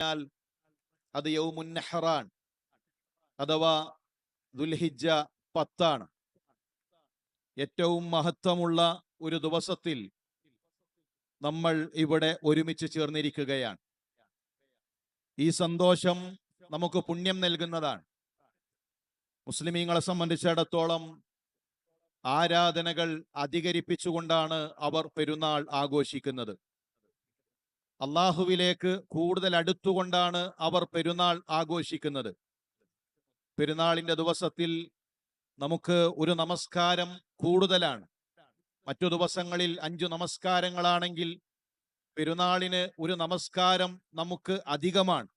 പറഞ്ഞാൽ അത് യൗമുൻ നെഹ്റാൻ അഥവാ ദുൽഹിജ പത്താണ്. ഏറ്റവും മഹത്വമുള്ള ഒരു ദിവസത്തിൽ നമ്മൾ ഇവിടെ ഒരുമിച്ച് ചേർന്നിരിക്കുകയാണ്. ഈ സന്തോഷം നമുക്ക് പുണ്യം നൽകുന്നതാണ്. മുസ്ലിമീങ്ങളെ സംബന്ധിച്ചിടത്തോളം ആരാധനകൾ അധികരിപ്പിച്ചുകൊണ്ടാണ് അവർ പെരുന്നാൾ ആഘോഷിക്കുന്നത്. അള്ളാഹുവിലേക്ക് കൂടുതൽ അടുത്തുകൊണ്ടാണ് അവർ പെരുന്നാൾ ആഘോഷിക്കുന്നത്. പെരുന്നാളിന്റെ ദിവസത്തിൽ നമുക്ക് ഒരു നമസ്കാരം കൂടുതലാണ്. മറ്റു ദിവസങ്ങളിൽ അഞ്ചു നമസ്കാരങ്ങളാണെങ്കിൽ പെരുന്നാളിന് ഒരു നമസ്കാരം നമുക്ക് അധികമാണ്.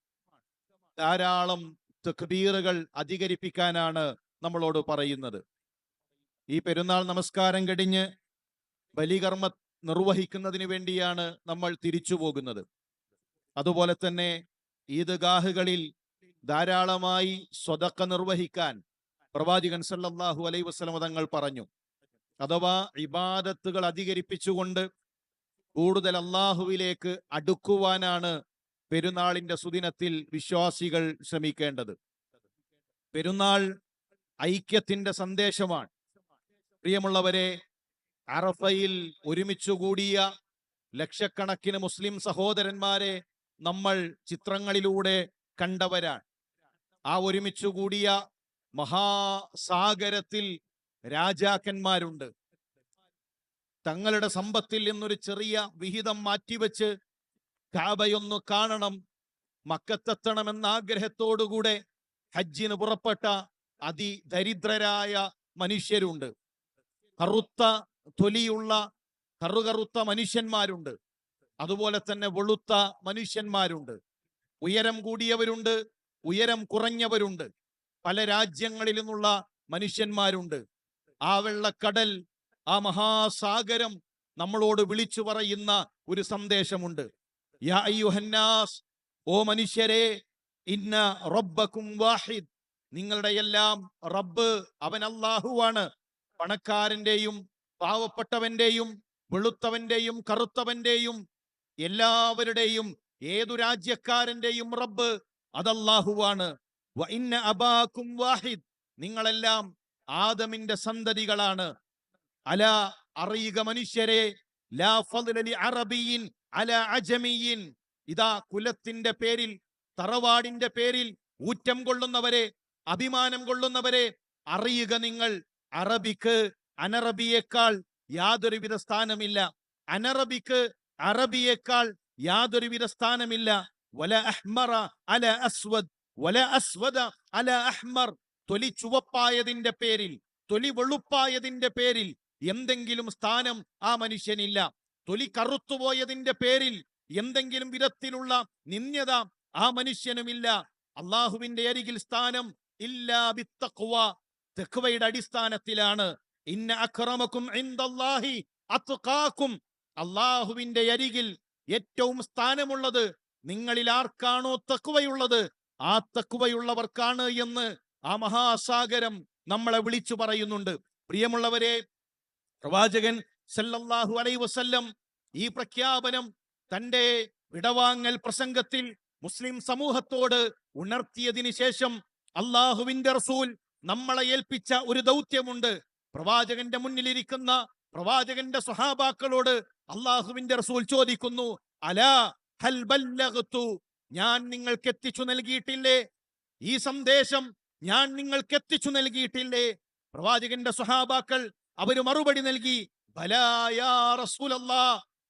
ധാരാളം തക്ബീറുകൾ അധികരിപ്പിക്കാനാണ് നമ്മളോട് പറയുന്നത്. ഈ പെരുന്നാൾ നമസ്കാരം കഴിഞ്ഞ് ബലികർമ്മ നിർവഹിക്കുന്നതിന് വേണ്ടിയാണ് നമ്മൾ തിരിച്ചു പോകുന്നത്. അതുപോലെ തന്നെ ഈദ്ഗാഹുകളിൽ ധാരാളമായി സ്വതക്ക നിർവഹിക്കാൻ പ്രവാചകൻ സല്ലല്ലാഹു അലൈ വസല്ലം തങ്ങൾ പറഞ്ഞു. അഥവാ ഇബാദത്തുകൾ അധികരിപ്പിച്ചുകൊണ്ട് കൂടുതൽ അള്ളാഹുവിലേക്ക് അടുക്കുവാനാണ് പെരുന്നാളിന്റെ സുദിനത്തിൽ വിശ്വാസികൾ ശ്രമിക്കേണ്ടത്. പെരുന്നാൾ ഐക്യത്തിന്റെ സന്ദേശമാണ്. പ്രിയമുള്ളവരെ അറഫയിൽ ഒരുമിച്ചുകൂടിയ ലക്ഷക്കണക്കിന് മുസ്ലിം സഹോദരന്മാരെ നമ്മൾ ചിത്രങ്ങളിലൂടെ കണ്ടവരാണ്. ആ ഒരുമിച്ചുകൂടിയ മഹാസാഗരത്തിൽ രാജാക്കന്മാരുണ്ട്. തങ്ങളുടെ സമ്പത്തിൽ നിന്നൊരു ചെറിയ വിഹിതം മാറ്റിവെച്ച് കാബയൊന്നു കാണണം മക്കത്തെത്തണമെന്ന ആഗ്രഹത്തോടുകൂടെ ഹജ്ജിന് പുറപ്പെട്ട അതിദരിദ്രരായ മനുഷ്യരുണ്ട്. കറുത്ത തൊലിയുള്ള കറുകറുത്ത മനുഷ്യന്മാരുണ്ട്. അതുപോലെ തന്നെ വെളുത്ത മനുഷ്യന്മാരുണ്ട്. ഉയരം കൂടിയവരുണ്ട് ഉയരം കുറഞ്ഞവരുണ്ട്. പല രാജ്യങ്ങളിൽ നിന്നുള്ള മനുഷ്യന്മാരുണ്ട്. ആ വെള്ളക്കടൽ ആ മഹാസാഗരം നമ്മളോട് വിളിച്ചു പറയുന്ന ഒരു സന്ദേശമുണ്ട്. ഓ മനുഷ്യരെ ഇന്ന റബ്ബക്കും വാഹിദ്. നിങ്ങളുടെ എല്ലാം റബ്ബ് അവൻ അള്ളാഹുവാണ് പണക്കാരന്റെയും പാവപ്പെട്ടവന്റെയും വെളുത്തവന്റെയും കറുത്തവന്റെയും എല്ലാവരുടെയും ഏതു രാജ്യക്കാരന്റെയും റബ്ബ് അതല്ലാഹുവാണ്. അബാക്കും വാഹിദ്. നിങ്ങളെല്ലാം ആദമിന്റെ സന്തതികളാണ്. അല അറിയുക മനുഷ്യരെ. ലാ അല ഇതാ കുലത്തിന്റെ പേരിൽ തറവാടിന്റെ പേരിൽ ഊറ്റം കൊള്ളുന്നവരെ അഭിമാനം കൊള്ളുന്നവരെ അറിയുക നിങ്ങൾ അറബിക്ക്. അനറബിയേക്കാൾ യാതൊരുവിധ സ്ഥാനമില്ല. അനറബിക്ക് അറബിയേക്കാൾ യാതൊരുവിധ സ്ഥാനമില്ല. വല അഹ്മറ അല അസ്വദ് വല അസ്വദ അല അഹ്മർ. തൊലി ചുവപ്പായതിന്റെ പേരിൽ തൊലി വെളുപ്പായതിന്റെ പേരിൽ എന്തെങ്കിലും സ്ഥാനം ആ മനുഷ്യനില്ല. തൊലി കറുത്തുപോയതിന്റെ പേരിൽ എന്തെങ്കിലും വിധത്തിലുള്ള നിന്യത ആ മനുഷ്യനുമില്ല. അള്ളാഹുവിന്റെ അരികിൽ സ്ഥാനം ഇല്ലാ ബിത്തഖ്വ തെക്കുവയുടെ അടിസ്ഥാനത്തിലാണ്. ഇന്ന അള്ളാഹുവിന്റെ അരികിൽ ഏറ്റവും സ്ഥാനമുള്ളത് നിങ്ങളിൽ ആർക്കാണോ തക്കുവയുള്ളത് ആ തക്കുവയുള്ളവർക്കാണ് എന്ന് ആ മഹാസാഗരം നമ്മളെ വിളിച്ചു പറയുന്നുണ്ട്. പ്രിയമുള്ളവരെ പ്രവാചകൻ സല്ലല്ലാഹു അലൈ വസല്ലം ഈ പ്രഖ്യാപനം തന്റെ വിടവാങ്ങൽ പ്രസംഗത്തിൽ മുസ്ലിം സമൂഹത്തോട് ഉണർത്തിയതിനു ശേഷം അള്ളാഹുവിന്റെ റസൂൽ നമ്മളെ ഏൽപ്പിച്ച ഒരു ദൗത്യമുണ്ട്. പ്രവാചകന്റെ മുന്നിലിരിക്കുന്ന പ്രവാചകന്റെ സ്വഹാബാക്കളോട് അള്ളാഹുവിന്റെ റസൂൽ ചോദിക്കുന്നു അല ഹൽ ഞാൻ നിങ്ങൾക്ക് എത്തിച്ചു നൽകിയിട്ടില്ലേ? ഈ സന്ദേശം ഞാൻ നിങ്ങൾക്ക് എത്തിച്ചു നൽകിയിട്ടില്ലേ? പ്രവാചകന്റെ സ്വഹാബാക്കൾ അവർ മറുപടി നൽകി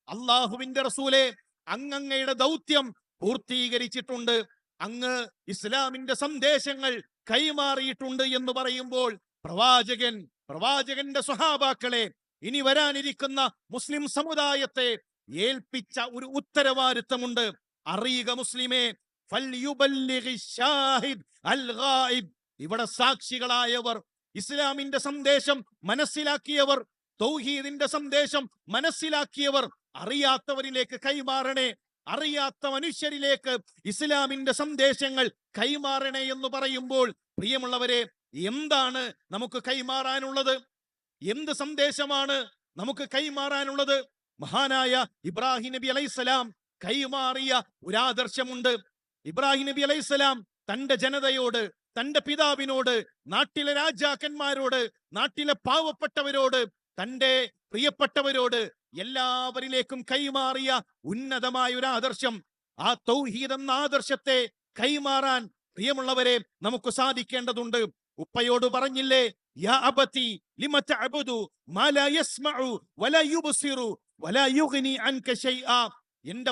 അള്ളാഹുവിന്റെ റസൂലെ അങ്ങങ്ങയുടെ ദൗത്യം പൂർത്തീകരിച്ചിട്ടുണ്ട്. അങ്ങ് ഇസ്ലാമിന്റെ സന്ദേശങ്ങൾ കൈമാറിയിട്ടുണ്ട് എന്ന് പറയുമ്പോൾ പ്രവാചകൻ പ്രവാചകന്റെ സ്വഹാബാക്കളെ ഇനി വരാനിരിക്കുന്ന മുസ്ലിം സമുദായത്തെ ഏൽപ്പിച്ച ഒരു ഉത്തരവാദിത്തമുണ്ട് അറിയുക മുസ്ലിമേ. ഇവിടെ സാക്ഷികളായവർ ഇസ്ലാമിന്റെ സന്ദേശം മനസ്സിലാക്കിയവർ തൗഹീദിന്റെ സന്ദേശം മനസ്സിലാക്കിയവർ അറിയാത്തവരിലേക്ക് കൈമാറണേ അറിയാത്ത മനുഷ്യരിലേക്ക് ഇസ്ലാമിന്റെ സന്ദേശങ്ങൾ കൈമാറണേ എന്ന് പറയുമ്പോൾ പ്രിയമുള്ളവരെ എന്താണ് നമുക്ക് കൈമാറാനുള്ളത്? എന്ത് സന്ദേശമാണ് നമുക്ക് കൈമാറാനുള്ളത്? മഹാനായ ഇബ്രാഹിം നബി അലൈസലാം കൈമാറിയ ഒരു ആദർശമുണ്ട് ഇബ്രാഹിം നബി അലൈസലാം തന്റെ ജനതയോട് തന്റെ പിതാവിനോട് നാട്ടിലെ രാജാക്കന്മാരോട് നാട്ടിലെ പാവപ്പെട്ടവരോട് തന്റെ പ്രിയപ്പെട്ടവരോട് എല്ലാവരിലേക്കും കൈമാറിയ ഉന്നതമായ ഒരു ആദർശം. ആ തൗഹീദ് എന്ന ആദർശത്തെ കൈമാറാൻ പ്രിയമുള്ളവരെ നമുക്ക് സാധിക്കേണ്ടതുണ്ട്. ഉപ്പയോട് പറഞ്ഞില്ലേ യാ അബതി ലിമ തഅബുദു മാ ലാ യസ്മഉ വലാ യുബ്സിറു വലാ യുഗ്നി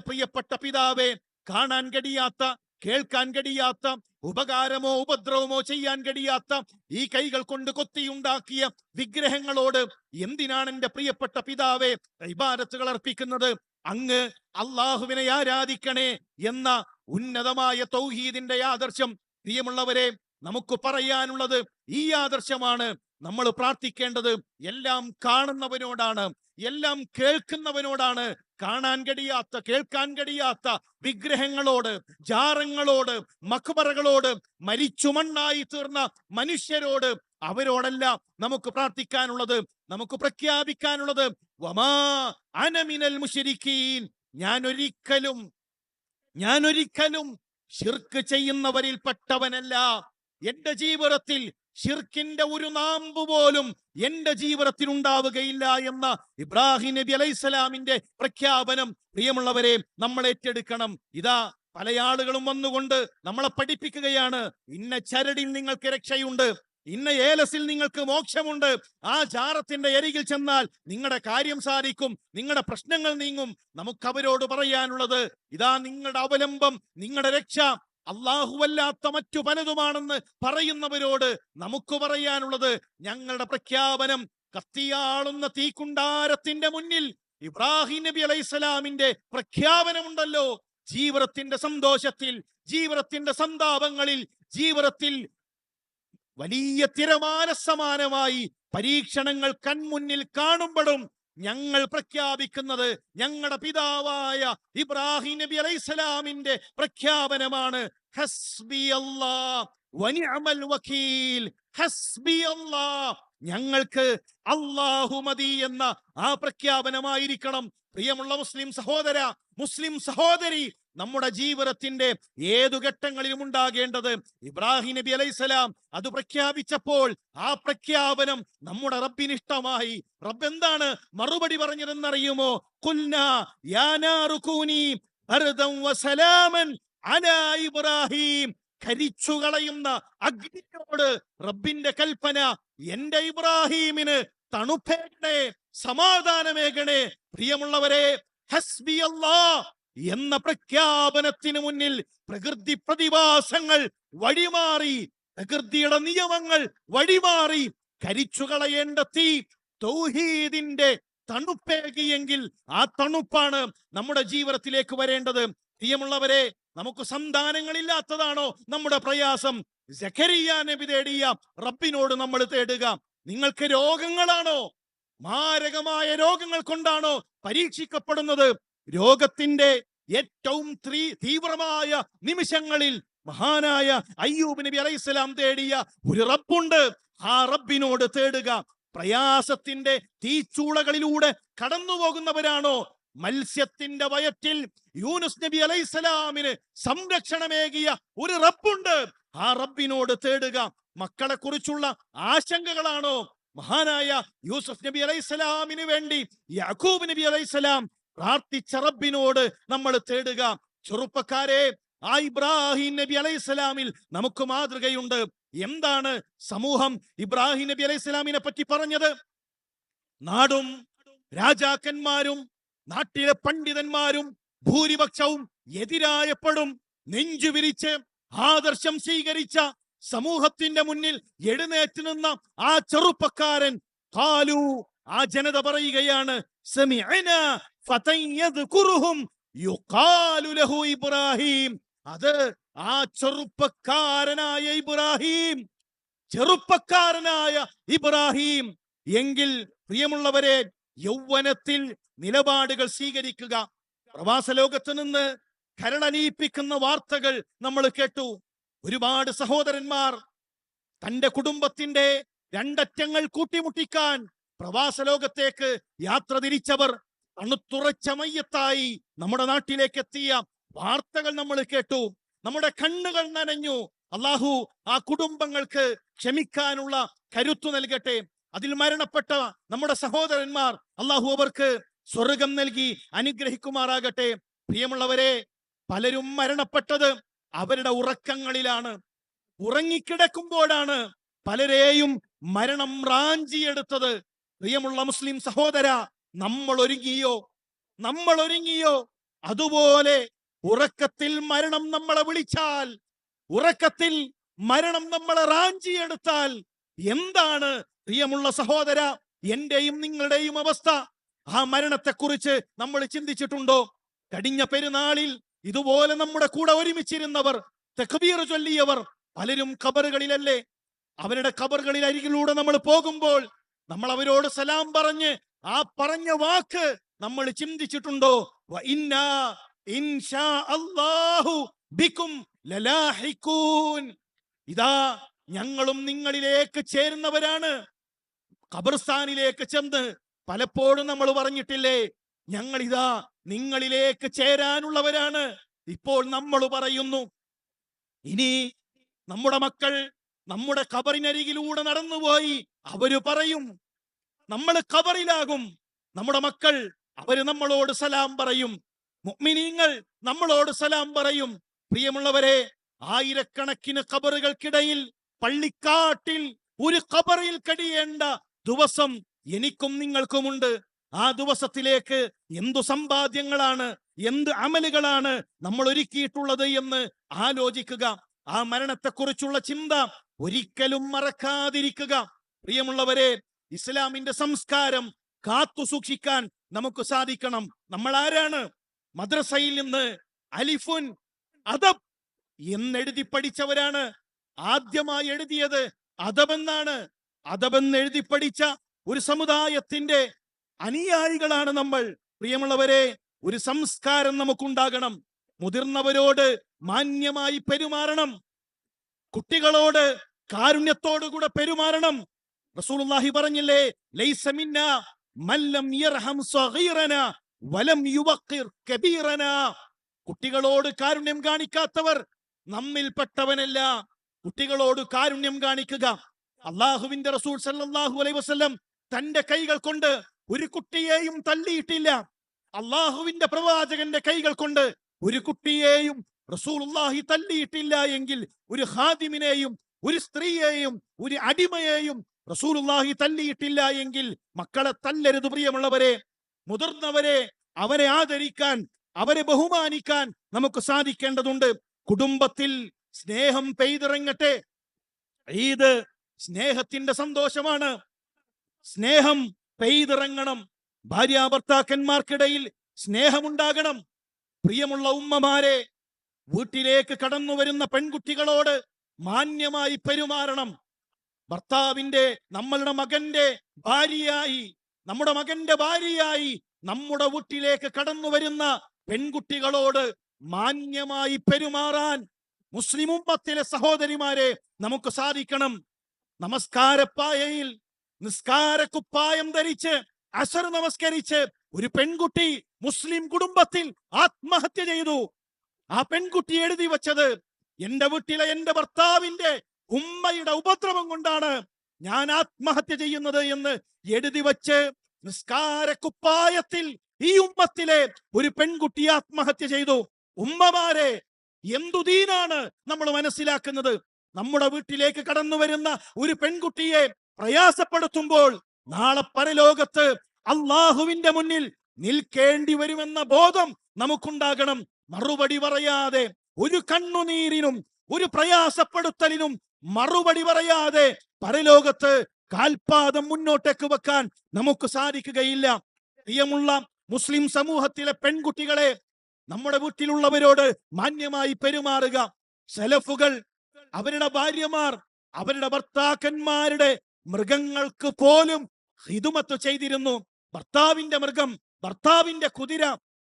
പ്രിയപ്പെട്ട പിതാവേ കാണാൻ കഴിയാത്ത കേൾക്കാൻ കഴിയാത്ത ഉപകാരമോ ഉപദ്രവമോ ചെയ്യാൻ കഴിയാത്ത ഈ കൈകൾ കൊണ്ട് കൊത്തിയുണ്ടാക്കിയ വിഗ്രഹങ്ങളോട് എന്തിനാണ് എന്റെ പ്രിയപ്പെട്ട പിതാവെ ഇബാരത്തുകൾ അർപ്പിക്കുന്നത്? അങ്ങ് അള്ളാഹുവിനെ ആരാധിക്കണേ എന്ന ഉന്നതമായ തൗഹീദിന്റെ ആദർശം. പ്രിയമുള്ളവരെ നമുക്ക് പറയാനുള്ളത് ഈ ആദർശമാണ്. നമ്മൾ പ്രാർത്ഥിക്കേണ്ടത് എല്ലാം കാണുന്നവനോടാണ് എല്ലാം കേൾക്കുന്നവനോടാണ് കാണാൻ കഴിയാത്ത കേൾക്കാൻ കഴിയാത്ത വിഗ്രഹങ്ങളോട് ജാറങ്ങളോട് മക്ബറകളോട് മരിച്ചു മണ്ണായി തീർന്ന മനുഷ്യരോട് അവരോടല്ല നമുക്ക് പ്രാർത്ഥിക്കാനുള്ളത് നമുക്ക് പ്രഖ്യാപിക്കാനുള്ളത് വമാ അനമിനൽ മുശരിക്കീൻ. ഞാൻ ഒരിക്കലും ഞാൻ ഒരിക്കലും ഷിർക്ക് ചെയ്യുന്നവരിൽ പെട്ടവനല്ല എന്റെ ജീവിതത്തിൽ ഷിർക്കിന്റെ ഒരു നാമ്പ് പോലും എന്റെ ജീവിതത്തിൽ ഉണ്ടാവുകയില്ല എന്ന ഇബ്രാഹിം നബി അലൈഹിസ്സലാമിന്റെ പ്രഖ്യാപനം പ്രിയമുള്ളവരെ നമ്മൾ ഏറ്റെടുക്കണം. ഇതാ പല ആളുകളും വന്നുകൊണ്ട് നമ്മളെ പഠിപ്പിക്കുകയാണ്. ഇന്ന ചരടിൽ നിങ്ങൾക്ക് രക്ഷയുണ്ട്. ഇന്ന ഏലസിൽ നിങ്ങൾക്ക് മോക്ഷമുണ്ട്. ആ ജാറത്തിന്റെ അരികിൽ ചെന്നാൽ നിങ്ങളുടെ കാര്യം സാധിക്കും. നിങ്ങളുടെ പ്രശ്നങ്ങൾ നീങ്ങും. നമുക്ക് അവരോട് പറയാനുള്ളത് ഇതാ നിങ്ങളുടെ അവലംബം നിങ്ങളുടെ രക്ഷ. അള്ളാഹുവല്ലാത്ത മറ്റു പലതുമാണെന്ന് പറയുന്നവരോട് നമുക്ക് പറയാനുള്ളത് ഞങ്ങളുടെ പ്രഖ്യാപനം കത്തിയാളുന്ന തീക്കുണ്ടാരത്തിന്റെ മുന്നിൽ ഇബ്രാഹിം നബി അലൈഹിസ്സലാമിന്റെ പ്രഖ്യാപനമുണ്ടല്ലോ. ജീവിതത്തിന്റെ സന്തോഷത്തിൽ ജീവിതത്തിന്റെ സന്താപങ്ങളിൽ ജീവിതത്തിൽ വലിയ തിരമാനസമാനമായി പരീക്ഷണങ്ങൾ കൺമുന്നിൽ കാണുമ്പോഴും ഞങ്ങൾ പ്രഖ്യാപിക്കുന്നത് ഞങ്ങളുടെ പിതാവായ ഇബ്രാഹിം നബി അലൈഹിസ്സലാമിന്റെ പ്രഖ്യാപനമാണ്. ഹസ്ബി ഹസ്ബി ഞങ്ങൾക്ക് അള്ളാഹു മതി എന്ന ആ പ്രഖ്യാപനമായിരിക്കണം. പ്രിയമുള്ള മുസ്ലിം സഹോദര മുസ്ലിം സഹോദരി നമ്മുടെ ജീവിതത്തിന്റെ ഏതു ഘട്ടങ്ങളിലും ഉണ്ടാകേണ്ടത് ഇബ്രാഹിം നബി അലൈസലാം അത് പ്രഖ്യാപിച്ചപ്പോൾ ആ പ്രഖ്യാപനം നമ്മുടെ റബ്ബിന് ഇഷ്ടമായി. റബ്ബ് എന്താണ് മറുപടി പറഞ്ഞതെന്നറിയുമോ? ഇബ്രാഹിം. കരിച്ചു കളയുന്ന അഗ്നിയോട് റബ്ബിന്റെ കൽപ്പന എന്റെ ഇബ്രാഹീമിന് തണുപ്പേകണേ സമാധാനമേകണേ. പ്രിയമുള്ളവരെ ഹസ്ബി എന്ന പ്രഖ്യാപനത്തിന് മുന്നിൽ പ്രകൃതി പ്രതിഭാസങ്ങൾ വഴിമാറി പ്രകൃതിയുടെ നിയമങ്ങൾ വഴിമാറി കരിച്ചു കളയേണ്ട തീ തൗഹീദിന്റെ തണുപ്പേകിയെങ്കിൽ ആ തണുപ്പാണ് നമ്മുടെ ജീവിതത്തിലേക്ക് വരേണ്ടത്. പ്രിയമുള്ളവരെ നമുക്ക് സന്താനങ്ങളില്ലാത്തതാണോ നമ്മുടെ പ്രയാസം? ജഖരിയാനബി നബി തേടിയ റബ്ബിനോട് നമ്മൾ തേടുക. നിങ്ങൾക്ക് രോഗങ്ങളാണോ? മാരകമായ രോഗങ്ങൾ കൊണ്ടാണോ പരീക്ഷിക്കപ്പെടുന്നത്? രോഗത്തിന്റെ ഏറ്റവും തീവ്രമായ നിമിഷങ്ങളിൽ മഹാനായ അയ്യൂബ് നബി അലൈഹിസ്സലാം തേടിയ ഒരു റബ്ബുണ്ട്. ആ റബ്ബിനോട് തേടുക. പ്രയാസത്തിന്റെ തീച്ചൂളകളിലൂടെ കടന്നു പോകുന്നവരാണോ മത്സ്യത്തിന്റെ വയറ്റിൽ യൂനുസ് നബി അലൈഹിസ്സലാമിന് സംരക്ഷണമേകിയ ഒരു റബ്ബുണ്ട്. ആ റബ്ബിനോട് തേടുക. മക്കളെ കുറിച്ചുള്ള ആശങ്കകളാണോ? മഹാനായ യൂസഫ് നബി അലൈഹിസ്സലാമിന് വേണ്ടി യാക്കൂബ് നബി അലൈഹിസ്സലാം പ്രാർത്ഥിച്ച റബ്ബിനോട് നമ്മൾ തേടുക. ചെറുപ്പക്കാരെ ആ ഇബ്രാഹിം നബി അലൈഹിസ്സലാമിൽ നമുക്ക് മാതൃകയുണ്ട്. എന്താണ് സമൂഹം ഇബ്രാഹിം നബി അലൈഹിസ്സലാമിനെ പറ്റി പറഞ്ഞത്? നാടും രാജാക്കന്മാരും നാട്ടിലെ പണ്ഡിതന്മാരും ഭൂരിപക്ഷവും എതിരായപ്പെടും. നെഞ്ചു വിരിച്ച് ആദർശം സ്വീകരിച്ച സമൂഹത്തിന്റെ മുന്നിൽ എഴുന്നേറ്റ് നിന്ന ആ ചെറുപ്പക്കാരൻ കാലു ആ ജനത പറയുകയാണ് ഇബ്രാഹിം. അത് ആ ചെറുപ്പക്കാരനായ ഇബ്രാഹിം. ചെറുപ്പക്കാരനായ ഇബ്രാഹിം. എങ്കിൽ പ്രിയമുള്ളവരെ യൗവനത്തിൽ നിലപാടുകൾ സ്വീകരിക്കുക. പ്രവാസ ലോകത്ത് നിന്ന് കരളനീപ്പിക്കുന്ന വാർത്തകൾ നമ്മൾ കേട്ടു. ഒരുപാട് സഹോദരന്മാർ തന്റെ കുടുംബത്തിന്റെ രണ്ടറ്റങ്ങൾ കൂട്ടിമുട്ടിക്കാൻ പ്രവാസ ലോകത്തേക്ക് യാത്ര തിരിച്ചവർ തണുത്തുറച്ച മയ്യത്തായി നമ്മുടെ നാട്ടിലേക്ക് എത്തിയ വാർത്തകൾ നമ്മൾ കേട്ടു. നമ്മുടെ കണ്ണുകൾ നനഞ്ഞു. അള്ളാഹു ആ കുടുംബങ്ങൾക്ക് ക്ഷമിക്കാനുള്ള കരുത്തു നൽകട്ടെ. അതിൽ മരണപ്പെട്ട നമ്മുടെ സഹോദരന്മാർ അള്ളാഹു അവർക്ക് സ്വർഗം നൽകി അനുഗ്രഹിക്കുമാറാകട്ടെ. പ്രിയമുള്ളവരെ പലരും മരണപ്പെട്ടത് അവരുടെ ഉറക്കങ്ങളിലാണ്. ഉറങ്ങിക്കിടക്കുമ്പോഴാണ് പലരെയും മരണം റാഞ്ചിയെടുത്തത്. പ്രിയമുള്ള മുസ്ലിം സഹോദര നമ്മൾ ഒരുങ്ങിയോ നമ്മൾ ഒരുങ്ങിയോ അതുപോലെ ഉറക്കത്തിൽ മരണം നമ്മളെ വിളിച്ചാൽ ഉറക്കത്തിൽ മരണം നമ്മളെ റാഞ്ചിയെടുത്താൽ എന്താണ് പ്രിയമുള്ള സഹോദര എന്റെയും നിങ്ങളുടെയും അവസ്ഥ? ആ മരണത്തെക്കുറിച്ച് നമ്മൾ ചിന്തിച്ചിട്ടുണ്ടോ? കഴിഞ്ഞ പെരുന്നാളിൽ ഇതുപോലെ നമ്മുടെ കൂടെ ഒരുമിച്ചിരുന്നവർ തെക്കുബീർ ചൊല്ലിയവർ പലരും കബറുകളിലല്ലേ അവരുടെ കബറുകളിൽ അരികിലൂടെ നമ്മൾ പോകുമ്പോൾ നമ്മൾ അവരോട് സലാം പറഞ്ഞ് ആ പറഞ്ഞ വാക്ക് നമ്മൾ ചിന്തിച്ചിട്ടുണ്ടോ? ഇതാ ഞങ്ങളും നിങ്ങളിലേക്ക് ചേരുന്നവരാണ്. ഖബർസ്ഥാനിലേക്ക് ചെന്ന് പലപ്പോഴും നമ്മൾ പറഞ്ഞിട്ടില്ലേ ഞങ്ങൾ ഇതാ നിങ്ങളിലേക്ക് ചേരാനുള്ളവരാണ്. ഇപ്പോൾ നമ്മൾ പറയുന്നു ഇനി നമ്മുടെ മക്കൾ നമ്മുടെ ഖബറിനരികിലൂടെ നടന്നുപോയി അവർ പറയും നമ്മൾ കബറിലാകും നമ്മുടെ മക്കൾ അവർ നമ്മളോട് സലാം പറയും. മുഗ്മിനീങ്ങൾ നമ്മളോട് സലാം പറയും. പ്രിയമുള്ളവരെ ആയിരക്കണക്കിന് കബറുകൾക്കിടയിൽ പള്ളിക്കാട്ടിൽ ഒരു കബറിൽ കഴിയേണ്ട ദിവസം എനിക്കും നിങ്ങൾക്കുമുണ്ട്. ആ ദിവസത്തിലേക്ക് എന്തു സമ്പാദ്യങ്ങളാണ് എന്ത് അമലുകളാണ് നമ്മൾ ഒരുക്കിയിട്ടുള്ളത് എന്ന് ആലോചിക്കുക. ആ മരണത്തെക്കുറിച്ചുള്ള ചിന്ത ഒരിക്കലും മറക്കാതിരിക്കുക. പ്രിയമുള്ളവരെ ഇസ്ലാമിന്റെ സംസ്കാരം കാത്തു സൂക്ഷിക്കാൻ നമുക്ക് സാധിക്കണം. നമ്മൾ ആരാണ് മദ്രസയിൽ നിന്ന് അലിഫുൻ അദബ് എന്നെഴുതി പഠിച്ചവരാണ്. ആദ്യമായി എഴുതിയത് അദബെന്നാണ് അദബെന്ന് എഴുതി പഠിച്ച ഒരു സമുദായത്തിന്റെ അനുയായികളാണ് നമ്മൾ. പ്രിയമുള്ളവരെ ഒരു സംസ്കാരം നമുക്കുണ്ടാകണം. മുതിർന്നവരോട് മാന്യമായി പെരുമാറണം. കുട്ടികളോട് കാരുണ്യത്തോടുകൂടെ പെരുമാറണം. റസൂലുള്ളാഹി പറഞ്ഞില്ലേ ലൈസ മിന്ന മല്ലം യർഹം സഗീറന വലം യുവഖിർ കബീറന. കുട്ടികളോട് കാരുണ്യം കാണിക്കാത്തവർ നമ്മിൽപ്പെട്ടവനല്ല കുട്ടികളോട് കാരുണ്യം കാണിക്കുക. അള്ളാഹുവിന്റെ റസൂൽ സല്ലല്ലാഹു അലൈഹി വസല്ലം തന്റെ കൈകൾ കൊണ്ട് ഒരു കുട്ടിയെയും തല്ലിയിട്ടില്ല അള്ളാഹുവിന്റെ പ്രവാചകന്റെ കൈകൾ കൊണ്ട് ഒരു കുട്ടിയെയും റസൂലുള്ളാഹി തല്ലിയിട്ടില്ല എങ്കിൽ ഒരു ഹാദിമിനെയും ഒരു സ്ത്രീയെയും ഒരു അടിമയെയും റസൂലുള്ളാഹി തല്ലിയിട്ടില്ല എങ്കിൽ മക്കളെ തല്ലരുത് പ്രിയമുള്ളവരെ. മുതിർന്നവരെ അവരെ ആദരിക്കാൻ അവരെ ബഹുമാനിക്കാൻ നമുക്ക് സാധിക്കേണ്ടതുണ്ട്. കുടുംബത്തിൽ സ്നേഹം പെയ്തിറങ്ങട്ടെ. ഈദ് സ്നേഹത്തിന്റെ സന്തോഷമാണ്. സ്നേഹം പെയ്തിറങ്ങണം. ഭാര്യാഭർത്താക്കന്മാർക്കിടയിൽ സ്നേഹമുണ്ടാകണം. പ്രിയമുള്ള ഉമ്മമാരെ വീട്ടിലേക്ക് കടന്നു വരുന്ന പെൺകുട്ടികളോട് മാന്യമായി പെരുമാറണം. ഭർത്താവിന്റെ നമ്മളുടെ മകന്റെ ഭാര്യയായി നമ്മുടെ മകന്റെ ഭാര്യയായി നമ്മുടെ വീട്ടിലേക്ക് കടന്നു വരുന്ന പെൺകുട്ടികളോട് മാന്യമായി പെരുമാറാൻ മുസ്ലിം ഉമ്മത്തിലെ സഹോദരിമാരെ നമുക്ക് സാധിക്കണം. നമസ്കാരപ്പായയിൽ നിസ്കാരക്കുപ്പായം ധരിച്ച് അസർ നമസ്കരിച്ച് ഒരു പെൺകുട്ടി മുസ്ലിം കുടുംബത്തിൽ ആത്മഹത്യ ചെയ്തു. ആ പെൺകുട്ടി എഴുതി വച്ചത് എന്റെ വീട്ടിലെ എന്റെ ഭർത്താവിന്റെ ഉമ്മയുടെ ഉപദ്രവം കൊണ്ടാണ് ഞാൻ ആത്മഹത്യ ചെയ്യുന്നത് എന്ന് എഴുതി വച്ച് നിസ്കാര കുപ്പായത്തിൽ ഈ ഉമ്മത്തിലെ ഒരു പെൺകുട്ടി ആത്മഹത്യ ചെയ്തു. ഉമ്മമാരെ എന്തുദീനാണ് നമ്മൾ മനസ്സിലാക്കുന്നത്? നമ്മുടെ വീട്ടിലേക്ക് കടന്നു വരുന്ന ഒരു പെൺകുട്ടിയെ പ്രയാസപ്പെടുത്തുമ്പോൾ നാളെ പരലോകത്ത് അള്ളാഹുവിന്റെ മുന്നിൽ നിൽക്കേണ്ടി വരുമെന്ന ബോധം നമുക്കുണ്ടാകണം. മറുപടി പറയാതെ ഒരു കണ്ണുനീരിനും ഒരു പ്രയാസപ്പെടുത്തലിനും മറുപടി പറയാതെ പരലോകത്ത് കാൽപാദം മുന്നോട്ടേക്ക് വെക്കാൻ നമുക്ക് സാധിക്കുകയില്ല. പ്രിയമുള്ള മുസ്ലിം സമൂഹത്തിലെ പെൺകുട്ടികളെ നമ്മുടെ വീട്ടിലുള്ളവരോട് മാന്യമായി പെരുമാറുക. സെലഫുകൾ അവരുടെ ഭാര്യമാർ അവരുടെ ഭർത്താക്കന്മാരുടെ മൃഗങ്ങൾക്ക് പോലും ഹിതുമത്ത് ചെയ്തിരുന്നു. ഭർത്താവിന്റെ മൃഗം ഭർത്താവിന്റെ കുതിര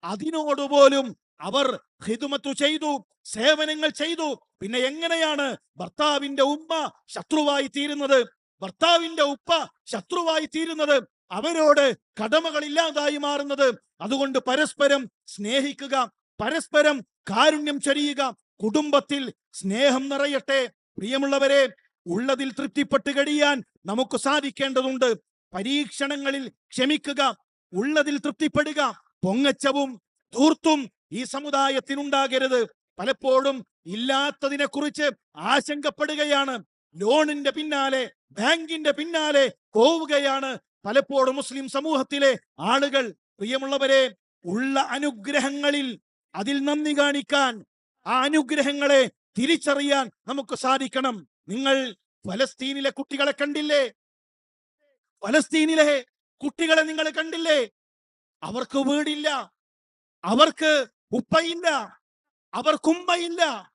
അതിനോട് പോലും അവർ ഹിതുമത്തു ചെയ്തു സേവനങ്ങൾ ചെയ്തു. പിന്നെ എങ്ങനെയാണ് ഭർത്താവിന്റെ ഉമ്മ ശത്രുവായി തീരുന്നത്? ഭർത്താവിന്റെ ഉപ്പ ശത്രുവായി തീരുന്നത് അവരോട് കടമകളില്ലാതായി മാറുന്നത്. അതുകൊണ്ട് പരസ്പരം സ്നേഹിക്കുക പരസ്പരം കാരുണ്യം ചൊരിയുക. കുടുംബത്തിൽ സ്നേഹം നിറയട്ടെ. പ്രിയമുള്ളവരെ ഉള്ളതിൽ തൃപ്തിപ്പെട്ട് കഴിയാൻ നമുക്ക് സാധിക്കേണ്ടതുണ്ട്. പരീക്ഷണങ്ങളിൽ ക്ഷമിക്കുക ഉള്ളതിൽ തൃപ്തിപ്പെടുക. പൊങ്ങച്ചവും ധൂർത്തും ഈ സമുദായത്തിനുണ്ടാകരുത്. പലപ്പോഴും ഇല്ലാത്തതിനെ കുറിച്ച് ആശങ്കപ്പെടുകയാണ്. ലോണിന്റെ പിന്നാലെ ബാങ്കിന്റെ പിന്നാലെ പോവുകയാണ് പലപ്പോഴും മുസ്ലിം സമൂഹത്തിലെ ആളുകൾ. പ്രിയമുള്ളവരെ ഉള്ള അനുഗ്രഹങ്ങളിൽ അതിൽ നന്ദി കാണിക്കാൻ ആ അനുഗ്രഹങ്ങളെ തിരിച്ചറിയാൻ നമുക്ക് സാധിക്കണം. നിങ്ങൾ ഫലസ്തീനിലെ കുട്ടികളെ കണ്ടില്ലേ? ഫലസ്തീനിലെ കുട്ടികളെ നിങ്ങൾ കണ്ടില്ലേ? അവർക്ക് വീടില്ല. അവർക്ക് ഉപ്പയില്ല. അവർക്ക് ഉമ്മയില്ല.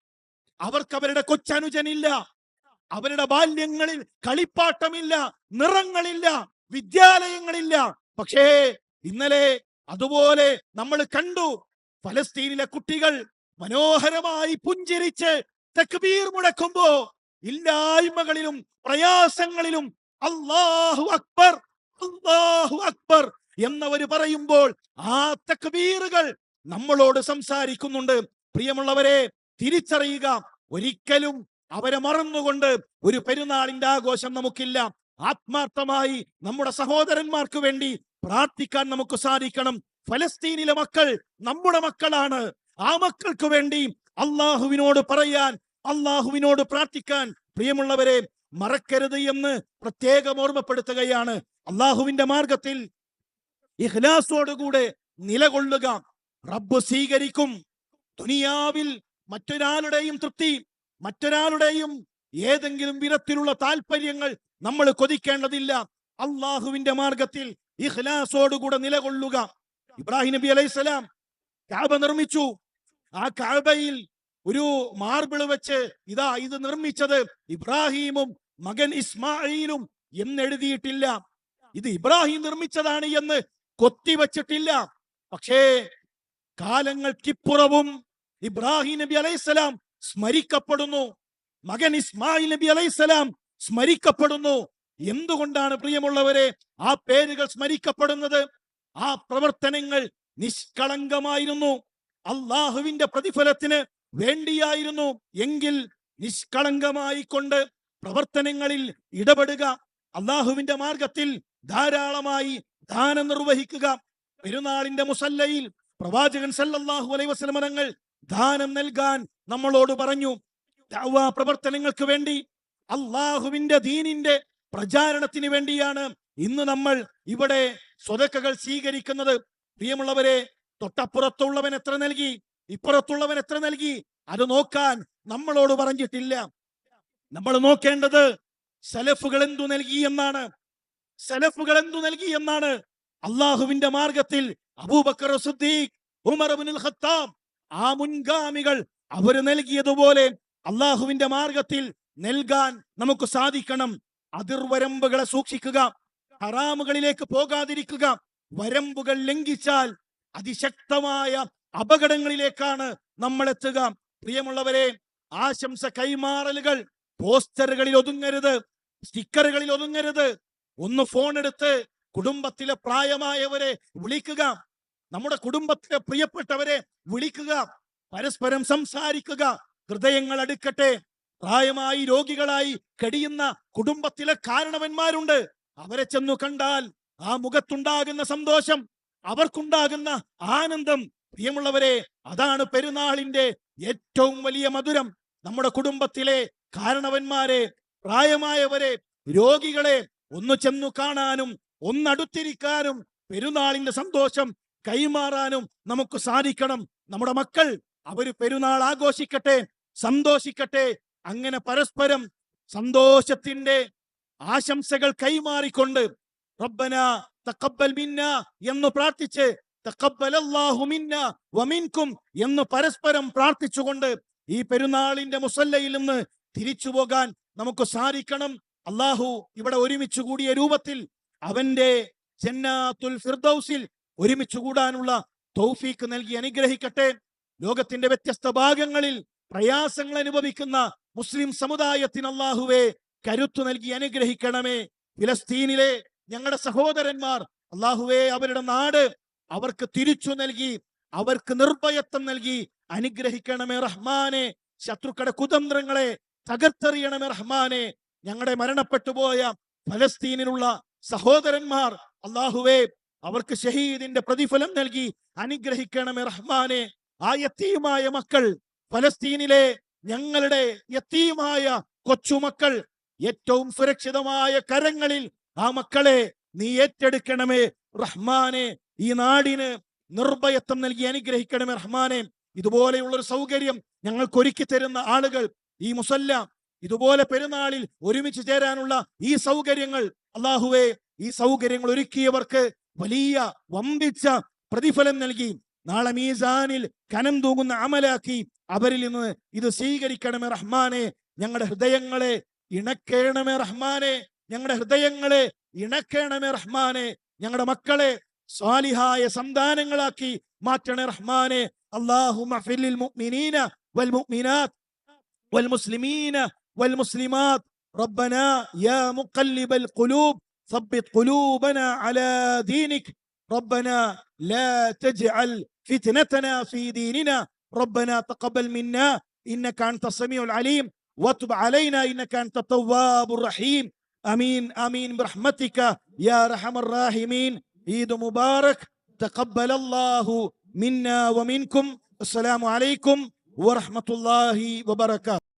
അവർക്ക് അവരുടെ കൊച്ചനുജനില്ല. അവരുടെ ബാല്യങ്ങളിൽ കളിപ്പാട്ടമില്ല. നിറങ്ങളില്ല. വിദ്യാലയങ്ങളില്ല. പക്ഷേ ഇന്നലെ അതുപോലെ നമ്മൾ കണ്ടു. ഫലസ്തീനിലെ കുട്ടികൾ മനോഹരമായി പുഞ്ചിരിച്ച് തക്ബീർ മുടക്കുമ്പോ ഇല്ലായ്മകളിലും പ്രയാസങ്ങളിലും അള്ളാഹു അക്ബർ അള്ളാഹു അക്ബർ എന്നവര് പറയുമ്പോൾ ആ തക്ബീറുകൾ നമ്മളോട് സംസാരിക്കുന്നുണ്ട്. പ്രിയമുള്ളവരെ തിരിച്ചറിയുക. ഒരിക്കലും അവരെ മറന്നുകൊണ്ട് ഒരു പെരുന്നാളിന്റെ ആഘോഷം നമുക്കില്ല. ആത്മാർത്ഥമായി നമ്മുടെ സഹോദരന്മാർക്ക് വേണ്ടി പ്രാർത്ഥിക്കാൻ നമുക്ക് സാധിക്കണം. ഫലസ്തീനിലെ മക്കൾ നമ്മുടെ മക്കളാണ്. ആ മക്കൾക്ക് വേണ്ടി അള്ളാഹുവിനോട് പറയാൻ അള്ളാഹുവിനോട് പ്രാർത്ഥിക്കാൻ പ്രിയമുള്ളവരെ മറക്കരുത് എന്ന് പ്രത്യേകം ഓർമ്മപ്പെടുത്തുകയാണ്. അള്ളാഹുവിന്റെ മാർഗത്തിൽ ഇഹ്ലാസോടുകൂടെ നിലകൊള്ളുക. റബ്ബ് സ്വീകരിക്കും. ദുനിയാവിൽ മറ്റൊരാളുടെയും തൃപ്തി മറ്റൊരാളുടെയും ഏതെങ്കിലും വിധത്തിലുള്ള താല്പര്യങ്ങൾ നമ്മൾ കൊതിക്കേണ്ടതില്ല. അള്ളാഹുവിന്റെ മാർഗത്തിൽ ഇഖ്ലാസോടുകൂടെ നിലകൊള്ളുക. ഇബ്രാഹിം നബി അലൈഹിസ്സലാം കാബ നിർമ്മിച്ചു. ആ കാബയിൽ ഒരു മാർബിൾ വെച്ച് ഇതാ ഇത് നിർമ്മിച്ചത് ഇബ്രാഹീമും മകൻ ഇസ്മായിലും എന്നെഴുതിയിട്ടില്ല. ഇത് ഇബ്രാഹിം നിർമ്മിച്ചതാണ് എന്ന് കൊത്തിവച്ചിട്ടില്ല. പക്ഷേ കാലങ്ങൾക്കിപ്പുറവും ഇബ്രാഹിം നബി അലൈഹിസ്സലാം സ്മരിക്കപ്പെടുന്നു. മകൻ ഇസ്മായിൽ നബി അലൈഹിസ്സലാം സ്മരിക്കപ്പെടുന്നു. എന്തുകൊണ്ടാണ് പ്രിയമുള്ളവരെ ആ പേരുകൾ സ്മരിക്കപ്പെടുന്നത്? ആ പ്രവർത്തനങ്ങൾ നിഷ്കളങ്കമായിരുന്നു. അള്ളാഹുവിന്റെ പ്രതിഫലത്തിന് വേണ്ടിയായിരുന്നു എങ്കിൽ നിഷ്കളങ്കമായി കൊണ്ട് പ്രവർത്തനങ്ങളിൽ ഇടപെടുക. അള്ളാഹുവിന്റെ മാർഗത്തിൽ ധാരാളമായി ദാനം നിർവഹിക്കുക. പെരുന്നാളിന്റെ മുസല്ലയിൽ പ്രവാചകൻ സല്ലല്ലാഹു അലൈഹി വസല്ലമ തങ്ങൾ ദാനം നൽകാൻ നമ്മളോട് പറഞ്ഞു പ്രവർത്തനങ്ങൾക്ക് വേണ്ടി അള്ളാഹുവിന്റെ ദീനിന്റെ പ്രചാരണത്തിന് വേണ്ടിയാണ് ഇന്ന് നമ്മൾ ഇവിടെ സ്വതക്കകൾ സ്വീകരിക്കുന്നത്. പ്രിയമുള്ളവരെ തൊട്ടപ്പുറത്തുള്ളവൻ എത്ര നൽകി? ഇപ്പുറത്തുള്ളവൻ എത്ര നൽകി? അത് നോക്കാൻ നമ്മളോട് പറഞ്ഞിട്ടില്ല. നമ്മൾ നോക്കേണ്ടത് സലഫുകൾ എന്തു നൽകി എന്നാണ്. സലഫുകൾ എന്തു നൽകി എന്നാണ്. അള്ളാഹുവിന്റെ മാർഗത്തിൽ Abu Bakr Siddiq Umar ibn al Khattab ആ മുൻഗാമികൾ അവർ നൽകിയതുപോലെ അള്ളാഹുവിന്റെ മാർഗത്തിൽ നൽകാൻ നമുക്ക് സാധിക്കണം. അതിർവരമ്പുകളെ സൂക്ഷിക്കുക ഹറാമുകളിലേക്ക് പോകാതിരിക്കുക. വരമ്പുകൾ ലംഘിച്ചാൽ അതിശക്തമായ അപകടങ്ങളിലേക്കാണ് നമ്മൾ എത്തുക. പ്രിയമുള്ളവരെ ആശംസ കൈമാറലുകൾ പോസ്റ്ററുകളിൽ ഒതുങ്ങരുത് സ്റ്റിക്കറുകളിൽ ഒതുങ്ങരുത്. ഒന്ന് ഫോൺ എടുത്ത് കുടുംബത്തിലെ പ്രായമായവരെ വിളിക്കുക. നമ്മുടെ കുടുംബത്തിലെ പ്രിയപ്പെട്ടവരെ വിളിക്കുക. പരസ്പരം സംസാരിക്കുക. ഹൃദയങ്ങൾ അടുക്കട്ടെ. പ്രായമായി രോഗികളായി കഴിയുന്ന കുടുംബത്തിലെ കാരണവന്മാരുണ്ട്. അവരെ ചെന്നു കണ്ടാൽ ആ മുഖത്തുണ്ടാകുന്ന സന്തോഷം അവർക്കുണ്ടാകുന്ന ആനന്ദം. പ്രിയമുള്ളവരെ അതാണ് പെരുന്നാളിന്റെ ഏറ്റവും വലിയ മധുരം. നമ്മുടെ കുടുംബത്തിലെ കാരണവന്മാരെ പ്രായമായവരെ രോഗികളെ ഒന്ന് ചെന്നു കാണാനും ഒന്നടുത്തിരിക്കാനും പെരുന്നാളിന്റെ സന്തോഷം കൈമാറാനും നമുക്ക് സാധിക്കണം. നമ്മുടെ മക്കൾ അവർ പെരുന്നാൾ ആഘോഷിക്കട്ടെ സന്തോഷിക്കട്ടെ. അങ്ങനെ പരസ്പരം സന്തോഷത്തിന്റെ ആശംസകൾ കൈമാറിക്കൊണ്ട് റബ്ബന തഖബ്ബൽ മിന്ന എന്ന് പ്രാർത്ഥിച്ച് തഖബ്ബലല്ലാഹു മിന്ന വമിൻകും എന്ന് പരസ്പരം പ്രാർത്ഥിച്ചുകൊണ്ട് ഈ പെരുന്നാളിന്റെ മുസല്ലയിൽ നിന്ന് തിരിച്ചു പോകാൻ നമുക്ക് സാധിക്കണം. അള്ളാഹു ഇവിടെ ഒരുമിച്ച് കൂടിയ രൂപത്തിൽ അവന്റെ ജന്നാത്തുൽ ഫിർദൌസിൽ ഒരുമിച്ച് കൂടാനുള്ള തൗഫീക്ക് നൽകി അനുഗ്രഹിക്കട്ടെ. ലോകത്തിന്റെ വ്യത്യസ്ത ഭാഗങ്ങളിൽ പ്രയാസങ്ങൾ അനുഭവിക്കുന്ന മുസ്ലിം സമുദായത്തിന് അള്ളാഹുവെ കരുത്തു നൽകി അനുഗ്രഹിക്കണമേ. ഫിലസ്തീനിലെ ഞങ്ങളുടെ സഹോദരന്മാർ അള്ളാഹുവെ അവരുടെ നാട് അവർക്ക് തിരിച്ചു നൽകി അവർക്ക് നിർഭയത്വം നൽകി അനുഗ്രഹിക്കണമേ റഹ്മാനെ. ശത്രുക്കളുടെ കുതന്ത്രങ്ങളെ തകർത്തെറിയണമേ റഹ്മാനെ. ഞങ്ങളുടെ മരണപ്പെട്ടുപോയ ഫലസ്തീനിലുള്ള സഹോദരന്മാർ അള്ളാഹുവേ അവർക്ക് ഷഹീദിന്റെ പ്രതിഫലം നൽകി. അനുഗ്രഹിക്കണമേ റഹ്മാനെ. ആ യത്തീമായ മക്കൾ ഫലസ്തീനിലെ ഞങ്ങളുടെ യത്തീമായ കൊച്ചുമക്കൾ ഏറ്റവും സുരക്ഷിതമായ കരങ്ങളിൽ ആ മക്കളെ നീ ഏറ്റെടുക്കണമേ റഹ്മാനെ. ഈ നാടിന് നിർഭയത്വം നൽകി അനുഗ്രഹിക്കണമേ റഹ്മാനെ. ഇതുപോലെയുള്ള ഒരു സൗകര്യം ഞങ്ങൾക്ക് ഒരുക്കി തരുന്ന ആളുകൾ ഈ മുസല്ല ഇതുപോലെ പെരുന്നാളിൽ ഒരുമിച്ച് ചേരാനുള്ള ഈ സൗകര്യങ്ങൾ അള്ളാഹുവെ ഈ സൗകര്യങ്ങൾ ഒരുക്കിയവർക്ക് വലിയ വമ്പിച്ച പ്രതിഫലം നൽകി. നാളെ മീസാനിൽ കനം തൂങ്ങുന്ന അമലാക്കി അവരിൽ നിന്ന് ഇത് സ്വീകരിക്കണമേ റഹ്മാനെ. ഞങ്ങളുടെ ഹൃദയങ്ങളെ ഇണക്കേണമേ റഹ്മാനെ. ഞങ്ങളുടെ ഹൃദയങ്ങളെ ഇണക്കേണമേ റഹ്മാനെ. ഞങ്ങളുടെ മക്കളെ സ്വാലിഹായ സന്താനങ്ങളാക്കി മാറ്റണേ റഹ്മാനെ. അള്ളാഹു വൽ മുഅ്മിനീന വൽ മുഅ്മിനാത്ത് വൽ മുസ്ലിമീന والمسلمات ربنا يا مقلب القلوب ثبت قلوبنا على دينك. ربنا لا تجعل فتنتنا في ديننا. ربنا تقبل منا إنك أنت السميع العليم. وتب علينا إنك أنت التواب الرحيم. آمين آمين برحمتك يا أرحم الراحمين. عيد مبارك. تقبل الله منا ومنكم. السلام عليكم ورحمة الله وبركاته.